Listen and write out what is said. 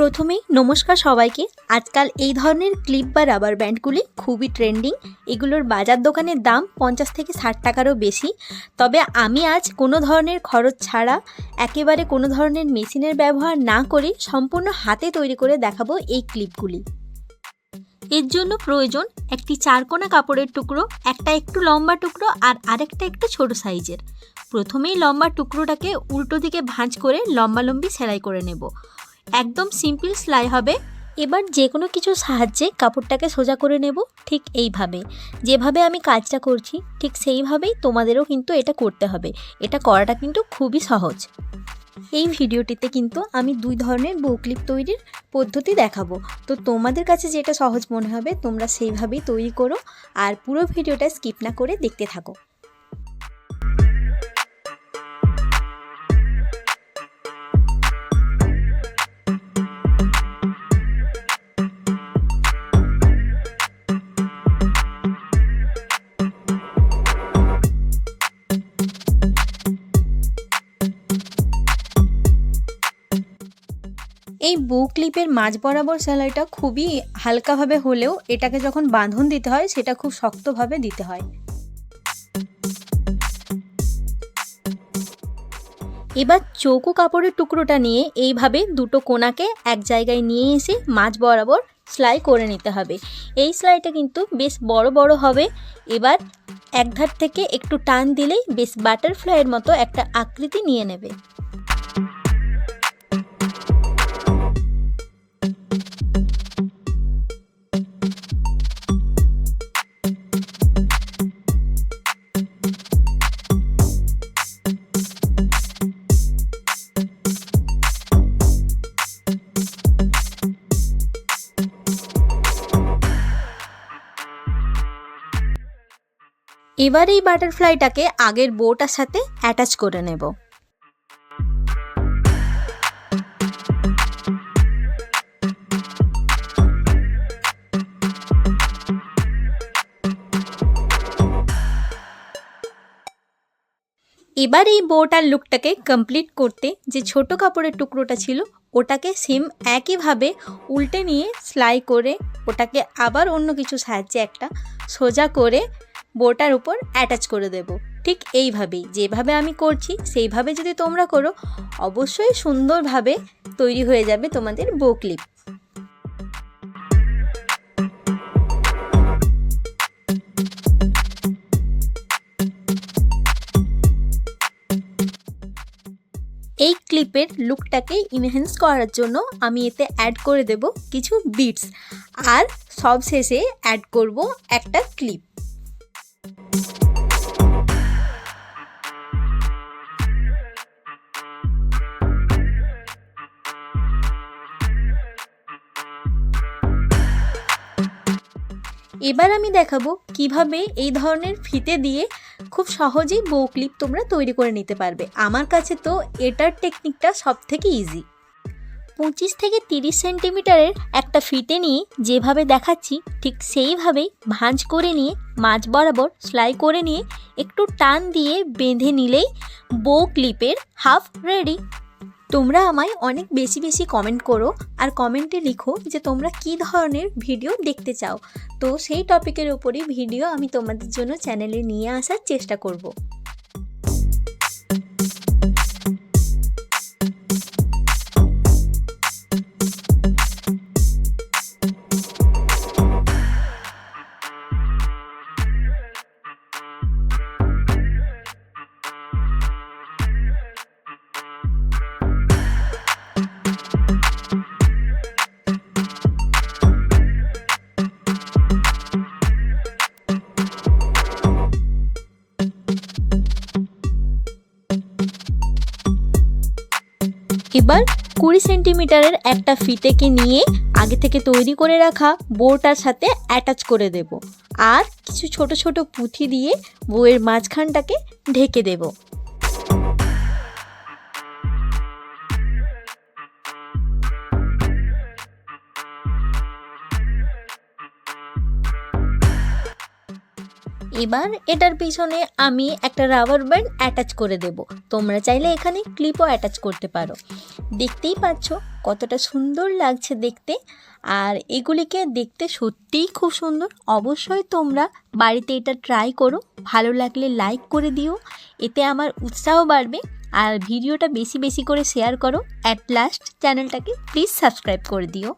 প্রথমেই নমস্কার সবাইকে। আজকাল এই ধরনের ক্লিপ বা রাবার ব্যান্ডগুলি খুবই ট্রেন্ডিং এগুলোর বাজার দোকানের দাম পঞ্চাশ থেকে ষাট টাকারও বেশি। তবে আমি আজ কোনো ধরনের খরচ ছাড়া, একেবারে কোনো ধরনের মেশিনের ব্যবহার না করে সম্পূর্ণ হাতে তৈরি করে দেখাবো এই ক্লিপগুলি এর জন্য প্রয়োজন একটি চারকোনা কাপড়ের টুকরো, একটা একটু লম্বা টুকরো আর আরেকটা একটু ছোট সাইজের। প্রথমেই লম্বা টুকরোটাকে উল্টো দিকে ভাঁজ করে লম্বালম্বি সেলাই করে নেব। একদম সিম্পল সেলাই হবে। এবার যে কোনো কিছুর সাহায্যে কাপড়টাকে সোজা করে নেব, ঠিক এইভাবে। যেভাবে আমি কাজটা করছি, ঠিক সেইভাবেই তোমাদেরও কিন্তু এটা করতে হবে। এটা করাটা কিন্তু খুবই সহজ। এই ভিডিওটিতে কিন্তু আমি দুই ধরনের বউ ক্লিপ তৈরির পদ্ধতি দেখাবো। তো তোমাদের কাছে যেটা সহজ মনে হবে, তোমরা সেইভাবেই তৈরি করো। আর পুরো ভিডিওটা স্কিপ না করে দেখতে থাকো। এই বউ ক্লিপের মাঝ বরাবর সেলাইটা খুবই হালকাভাবে হলেও এটাকে যখন বাঁধন দিতে হয়, সেটা খুব শক্তভাবে দিতে হয়। এবার চৌকো কাপড়ের টুকরোটা নিয়ে এইভাবে দুটো কোনাকে এক জায়গায় নিয়ে এসে মাঝ বরাবর সেলাই করে নিতে হবে। এই সেলাইটা কিন্তু বেশ বড় বড় হবে। এবার এক ধার থেকে একটু টান দিলেই বেশ বাটারফ্লাইয়ের মতো একটা আকৃতি নিয়ে নেবে। এবার এই বাটারফ্লাইটাকে আগের বোটার সাথে অ্যাটাচ করে নেব। এবার এই বোটার লুকটাকে কমপ্লিট করতে যে ছোট কাপড়ের টুকরোটা ছিল, ওটাকে সেম একইভাবে উল্টে নিয়ে সেলাই করে ওটাকে আবার অন্য কিছু সাহায্যে একটা সোজা করে বোটার উপর অ্যাটাচ করে দেব। ঠিক এইভাবেই, যেভাবে আমি করছি, সেইভাবে যদি তোমরা করো, অবশ্যই সুন্দরভাবে তৈরি হয়ে যাবে তোমাদের বো ক্লিপ এই ক্লিপের লুকটাকে ইনহ্যান্স করার জন্য আমি এতে অ্যাড করে দেব কিছু বিটস আর সব শেষে অ্যাড করব একটা ক্লিপ এবার আমি দেখাবো কীভাবে এই ধরনের ফিতে দিয়ে খুব সহজেই বউ ক্লিপ তোমরা তৈরি করে নিতে পারবে। আমার কাছে তো এটার টেকনিকটা সব থেকে ইজি পঁচিশ থেকে তিরিশ সেন্টিমিটারের একটা ফিতে নিয়ে যেভাবে দেখাচ্ছি, ঠিক সেইভাবেই ভাঁজ করে নিয়ে, মাঝ বরাবর সেলাই করে নিয়ে একটু টান দিয়ে বেঁধে নিলেই বউ ক্লিপের হাফ রেডি তোমরা আমায় অনেক বেশি বেশি কমেন্ট করো আর কমেন্টে লিখো যে তোমরা কী ধরনের ভিডিও দেখতে চাও। তো সেই টপিকের ওপরই ভিডিও আমি তোমাদের জন্য চ্যানেলে নিয়ে আসার চেষ্টা করব। এবার কুড়ি সেন্টিমিটারের একটা ফিতেকে নিয়ে আগে থেকে তৈরি করে রাখা বোটার সাথে অ্যাটাচ করে দেব। আর কিছু ছোট ছোট পুঁথি দিয়ে বইয়ের মাঝখানটাকে ঢেকে দেব। এবার এটার পিছনে আমি একটা রাবার ব্যান্ড অ্যাটাচ করে দেব। তোমরা চাইলে এখানে ক্লিপও অ্যাটাচ করতে পারো। দেখতেই পাচ্ছ কতটা সুন্দর লাগছে দেখতে। আর এগুলিকে দেখতে সত্যিই খুব সুন্দর। অবশ্যই তোমরা বাড়িতে এটা ট্রাই করো। ভালো লাগলে লাইক করে দিও। এতে আমার উৎসাহ বাড়বে। আর ভিডিওটা বেশি বেশি করে শেয়ার করো। অ্যাট লাস্ট চ্যানেলটাকে প্লিজ সাবস্ক্রাইব করে দিও।